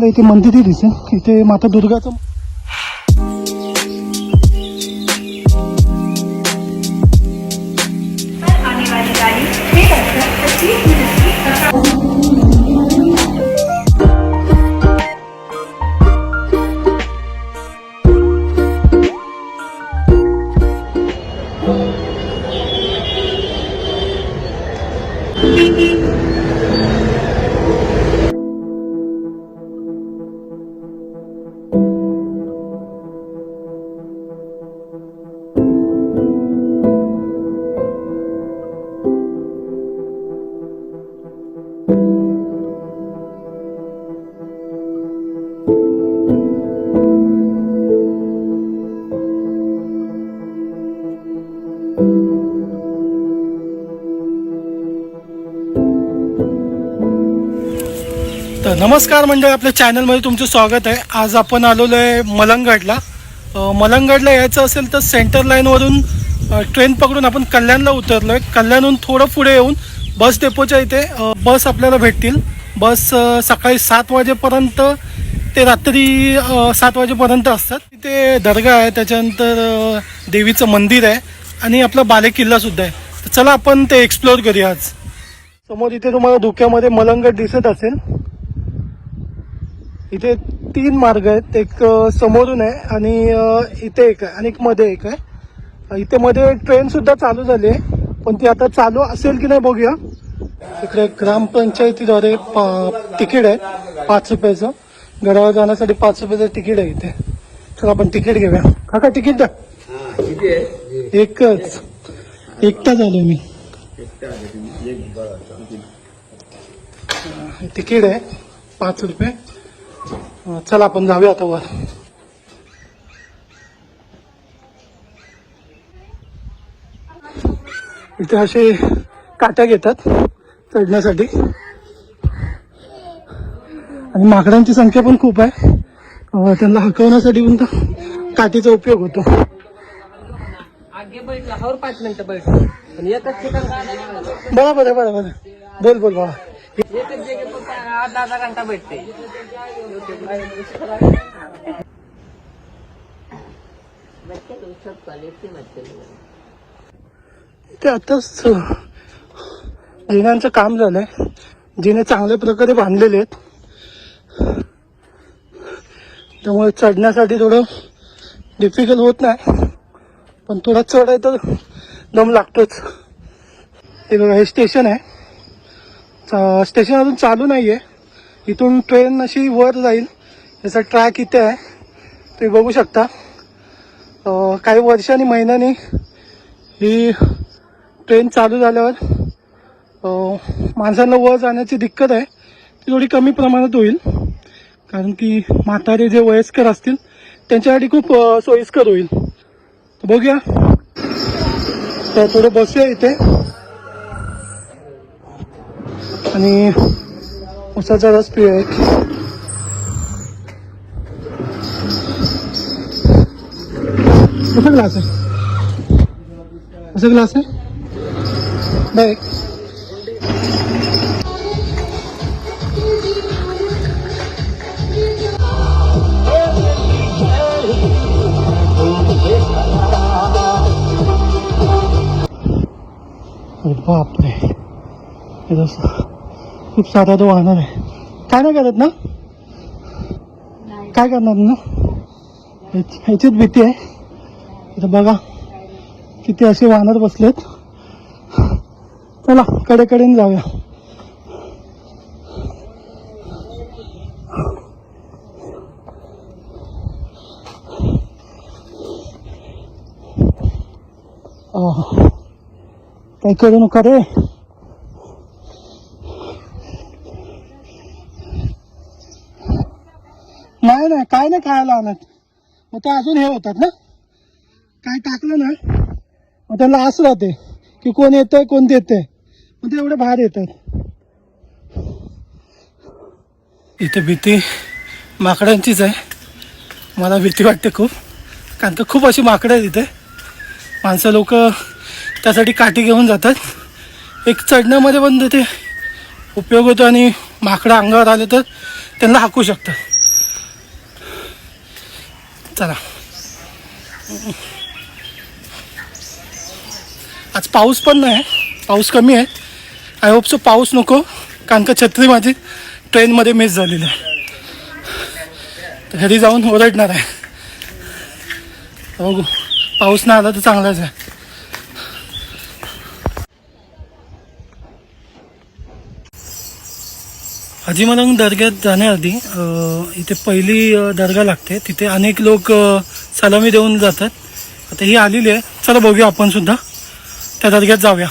तुम्हाला इथे मंदिरही दिसेल. इथे माता दुर्गाचं नमस्कार मंडळी आपल्या चॅनलमध्ये तुमचं स्वागत आहे. आज आपण आलेलो आहे मलंगडला. मलंगडला यायचं असेल तर सेंटर लाईनवरून ट्रेन पकडून आपण कल्याणला उतरलो आहे कल्याणहून थोडं पुढे येऊन बस डेपोच्या इथे बस आपल्याला भेटतील. बस सकाळी सात वाजेपर्यंत ते रात्री सात वाजेपर्यंत असतात. तिथे दर्गा आहे त्याच्यानंतर देवीचं मंदिर आहे आणि आपला बाले किल्लासुद्धा आहे. तर चला आपण ते एक्सप्लोअर करूया आज. समोर इथे तुम्हाला धुक्यामध्ये मलंगड दिसत असेल. इथे तीन मार्ग आहेत. एक समोरून आहे आणि इथे एक आहे आणि एक मध्ये एक आहे. इथे मध्ये ट्रेन सुद्धा चालू झाली आहे. पण ती आता चालू असेल की नाही बघूया. इकडे ग्रामपंचायतीद्वारे पा- तिकीट आहे. पाच रुपयाचं. गडावर जाण्यासाठी पाच रुपयाचं तिकीट आहे इथे. चला आपण तिकीट घेऊया. काका तिकीट द्या. एकच. एकटा झालो मी. तिकीट आहे. पाच रुपये. चला आपण जाऊया आता वर. इथे असे काट्या घेतात चढण्यासाठी. आणि माकडांची संख्या पण खूप आहे. त्यांना हकवण्यासाठी पण काठीचा उपयोग होतो. बरोबर आहे बरोबर बोल बोल बाबा आठ दहा घंटा भेटते. ते आताच जिन्यांचं काम झालंय जिने चांगल्या प्रकारे बांधलेले आहेत. त्यामुळे चढण्यासाठी थोडं डिफिकल्ट होत नाही. पण थोडा चढ आहे तर दम लागतोच. हे बघा हे स्टेशन आहे. स्टेशन अजून चालू नाही आहे इथून ट्रेन अशी वर जाईल. याचा ट्रॅक इथे आहे. तुम्ही बघू शकता. काही वर्षांनी महिन्यानी ही ट्रेन चालू झाल्यावर माणसांना वर जाण्याची दिक्कत आहे. ती थोडी कमी प्रमाणात होईल. कारण की म्हातारे जे वयस्कर असतील त्यांच्यासाठी खूप सोयीस्कर होईल. बघूया. तर थोडं बसूया इथे. आणि उसाचा रस पिऊया एक कुठं ग्लास आहे असा ग्लास आहे बाय अरे बापरे हे जसं खूप साधा तो वाहणार आहे. काय नाही करत ना? काय करणार ना? ह्याची- ह्याचीच भीती आहे. इथं बघा किती असे वानर बसलेत. चला कडेकडेने जाऊया. काही करू नका रे. नाही नाही काय नाही खायला आणत. मग ते अजून हे होतात ना? काय टाकलं ना? मग त्यांना असं राहते की कोण येतंय कोण देतंय. मग ते एवढे बाहेर येतात. इथे भीती माकडांचीच आहे. मला भीती वाटते खूप. कारण का खूप अशी माकडं आहेत इथे. माणसं लोक त्यासाठी काठी घेऊन जातात. एक चढण्यामध्ये पण ते उपयोग होतो आणि माकडं अंगावर आले तर त्यांना हाकू शकतात. चला. आज पाऊस पण नाही पाऊस कमी आहे. आय होप सो पाऊस नको. कारण का छत्री माझी ट्रेनमध्ये मिस झालेली आहे. घरी जाऊन ओरडणार आहे. बघू. पाऊस नाही आला तर चांगलाच आहे. हजीमरंग दर्ग्यात जाण्याआधी इथे पहिली दर्गा लागते. तिथे अनेक लोक सलामी देऊन जातात. आता ही आलेली आहे. चला बघूया आपण सुद्धा. त्या दर्ग्यात जाऊया.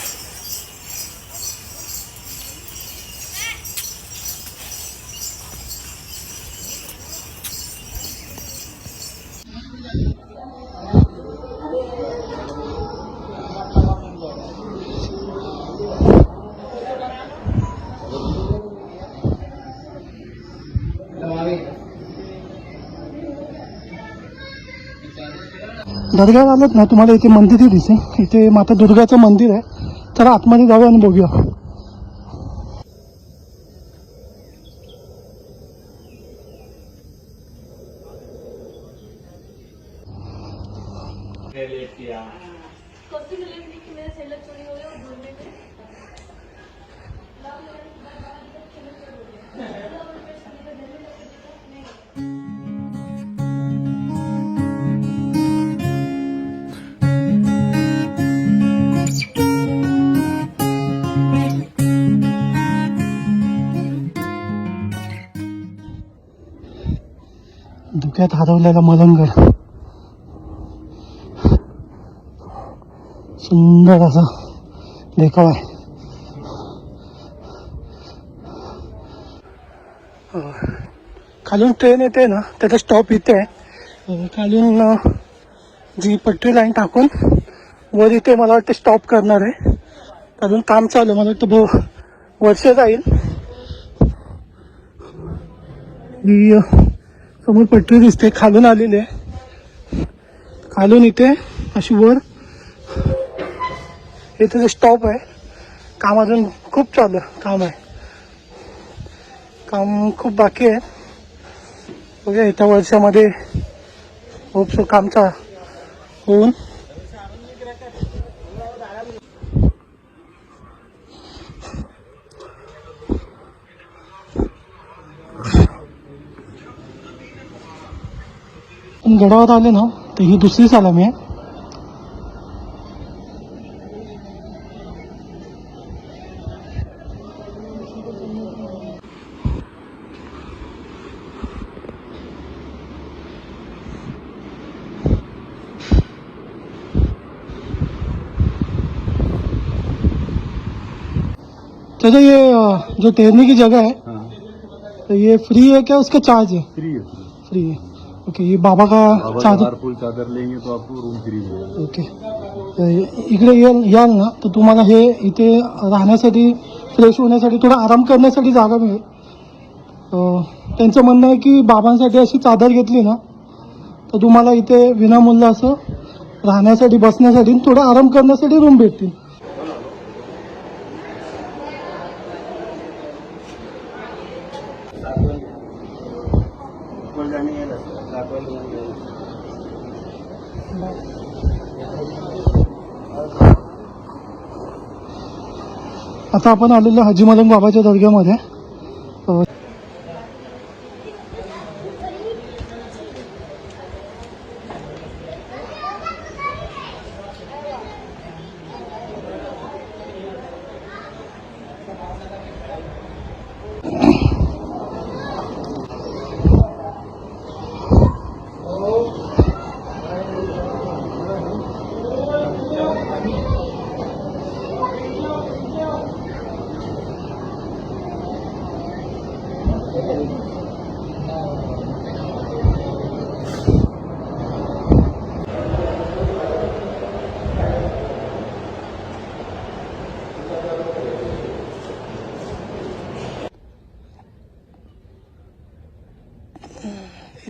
दर्ग्यावर आलात ना तुम्हाला इथे मंदिर दिसेल. इथे माता दुर्गाचं मंदिर आहे. तर आतमध्ये जाऊया आणि बघूया. धुक्यात हरवलेला मलंगड सुंदर असा देखाव आहे. खालून ट्रेन येते ना त्याचा स्टॉप इथे आहे. खालून जी पटरी लाईन टाकून वर इथे मला वाटतं स्टॉप करणार आहे. अजून काम चालू आहे. मला वाटतं भो वर्ष जाईल. समोर पटरी दिसते खालून आलेली आहे. खालून इथे अशी वर इथे स्टॉप आहे. काम अजून खूप चालू आहे काम आहे. काम खूप बाकी आहे. बघूया येत्या वर्षामध्ये खूप सो कामचा होऊन गडावर आले ना तर ही दुसरी सलामी आहे चाचा ये जो तैरने की जगह है हाँ तो ये फ्री है क्या उसका चार्ज है फ्री है फ्री है ओके ये बाबा का का फुल चादर लेंगे तो आपको रूम फ्री मिलेगा। ओके इकडे याल याल ना तर तुम्हाला हे इथे राहण्यासाठी फ्रेश होण्यासाठी थोडा आराम करण्यासाठी जागा मिळेल. त्यांचं म्हणणं आहे की बाबांसाठी अशी चादर घेतली ना तर तुम्हाला इथे विनामूल्य असं राहण्यासाठी बसण्यासाठी थोडा आराम करण्यासाठी रूम भेटतील. आता आपण आलेलो हाजी मदन बाबाच्या दर्ग्यामध्ये.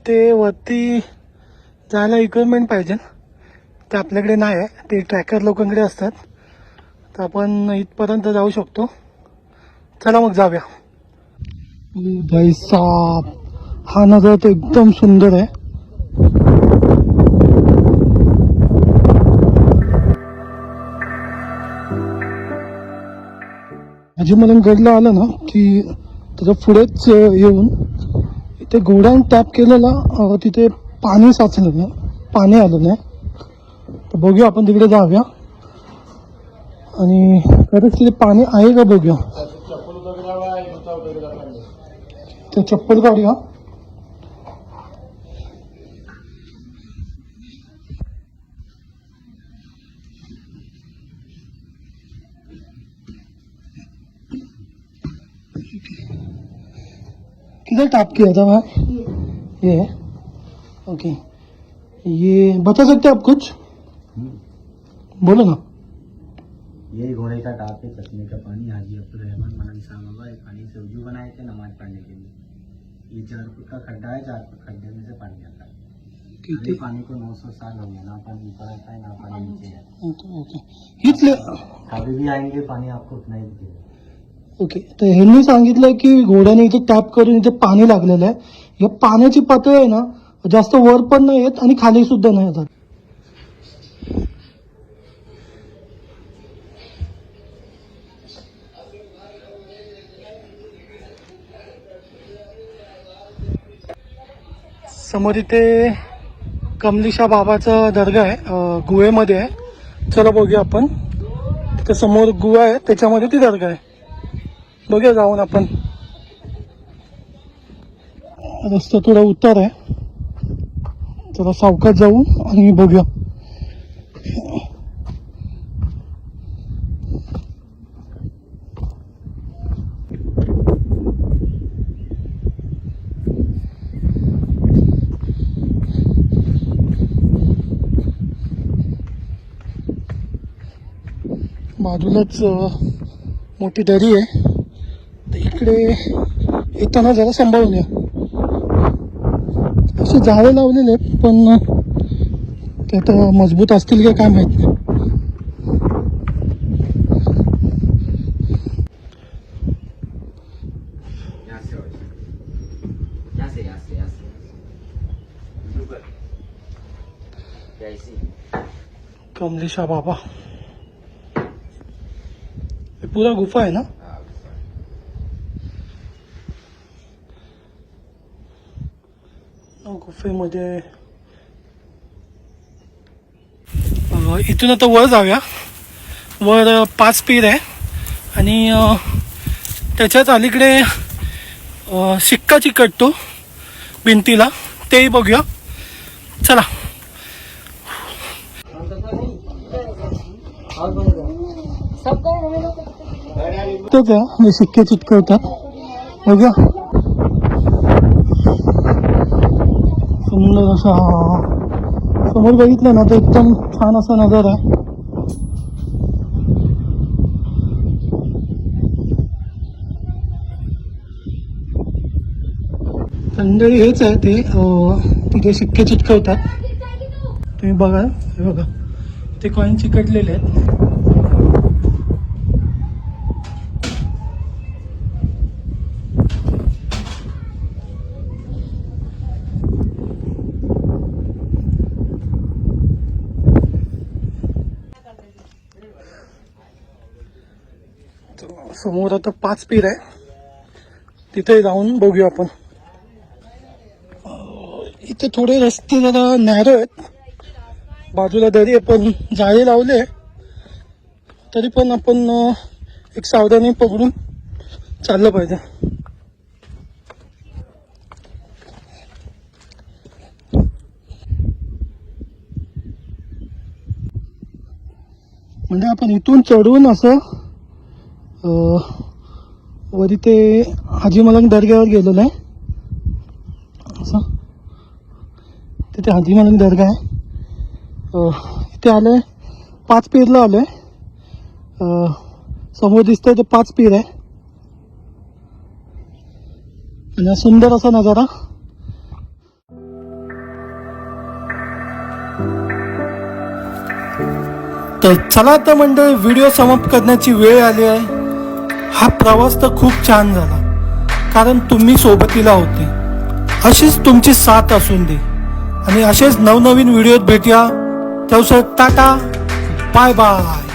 ते वरती जायला इक्विपमेंट पाहिजे. ते आपल्याकडे नाही आहे ते ट्रॅकर लोकांकडे असतात. तर आपण इथपर्यंत जाऊ शकतो. चला मग जाऊया. ओ भाई हा नजारा तर एकदम सुंदर आहे. माझी मला गडला आलं ना की त्याच्या पुढेच येऊन इथे घोड्याने टॅप केलेला तिथे पाणी साचलं नाही पाणी आलं नाही. तर बघूया आपण तिकडे जाऊया. आणि खरंच तिथे पाणी आहे का बघूया? ते चप्पल काढूया. किधर टैप किया था भाई ये है। ओके ये बता सकते आप कुछ? बोलो ना। ये घोड़े का टाप है चश्मे का पानी हाजी अब्दुल रहमान मलन शाह बाबा ये पानी से वजू बनाए थे नमाज पढ़ने के लिए। ये चार फुट का खड्डा है चार फुट खड्डे में से पानी आता है। किती पानी को 900 साल हो गया ना पानी ऊपर आता है ना पानी नीचे है। Okay okay. हीच ले कभी भी आएंगे पानी आपको उतना ही दिखेगा ओके तर ह्यांनी सांगितलं की घोड्याने इथे टॅप करून इथे पाणी लागलेलं आहे. या पाण्याची पातळी आहे ना जास्त वर पण नाही येत आणि खाली सुद्धा नाही येतात समोर इथे कमलिशा बाबाचा दर्गा आहे. गुहेमध्ये आहे. चला बघूया आपण. तिथे समोर गुहा आहे त्याच्यामध्ये ती दर्गा आहे. बघूया जाऊन आपण. रस्ता थोडा उतार आहे. जरा सावकाश जाऊ आणि बघूया. बाजूलाच मोठी दरी आहे. इकडे येताना जरा सांभाळून या. असे झाडं लावलेले आहेत पण ते आता मजबूत असतील का काय माहीत नाही. कमलेशा बाबा. हे पुरा गुफा आहे ना? गुफेमध्ये इथून आता वर जाऊया. वर पाच पीर आहे. आणि त्याच्यात त्याच्याच अलीकडे शिक्का शिक्का चिकटतो भिंतीला. तेही बघूया. चला. तर त्या शिक्के चिटकवतात बघूया. सुंदर असा समोर बघितलं ना तर एकदम छान असा नजारा आहे. मंडळी हेच आहे ते तिथे शिक्के चिटकवतात. तुम्ही बघा हे बघा. ते कॉईन चिकटलेले आहेत. समोर आता पाच पीर आहे. तिथे जाऊन बघूया आपण. इथे थोडे रस्ते जरा नॅरो आहेत. बाजूला दरी आहे पण लावले तरी पण आपण एक सावधानी पकडून चाललं पाहिजे. म्हणजे आपण इथून चढून असं वरी ते हाजी मलंग दर्ग्यावर गेलेलो आहे. असं. तिथे हाजी मलंग दर्गा आहे. अं, इथे आले पाच पीरला आलो आहे समोर दिसतंय ते पाच पीर आहे. आणि सुंदर असा नजारा. तर चला तर मंडळ व्हिडिओ समाप्त करण्याची वेळ आली आहे. हा प्रवास तर खूप छान झाला. कारण तुम्ही सोबतीला होते. अशीच तुमची साथ असून दे. आणि असेच नवनवीन व्हिडिओत भेटूया. त्यानुसार टाटा. Bye bye.